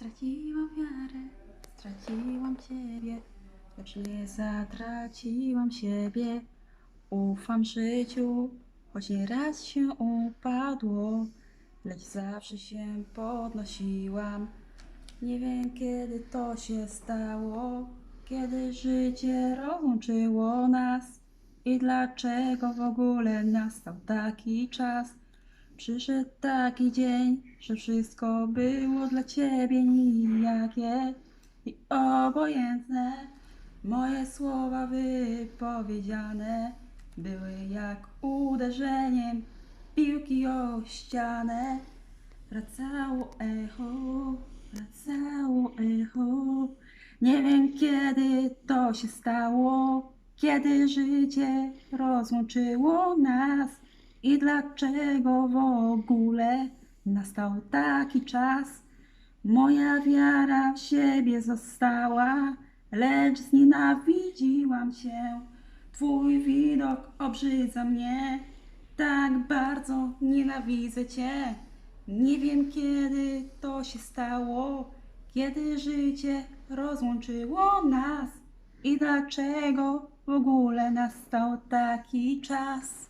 Straciłam wiarę, straciłam Ciebie, lecz nie zatraciłam siebie. Ufam życiu, choć nieraz się upadło, lecz zawsze się podnosiłam. Nie wiem kiedy to się stało, kiedy życie rozłączyło nas i dlaczego w ogóle nastał taki czas. Przyszedł taki dzień, że wszystko było dla ciebie nijakie i obojętne. Moje słowa wypowiedziane były jak uderzeniem piłki o ścianę. Wracało echo, wracało echo. Nie wiem kiedy to się stało, kiedy życie rozłączyło nas i dlaczego w ogóle nastał taki czas. Moja wiara w siebie została, lecz znienawidziłam się. Twój widok obrzydza mnie, tak bardzo nienawidzę Cię. Nie wiem kiedy to się stało, kiedy życie rozłączyło nas i dlaczego w ogóle nastał taki czas.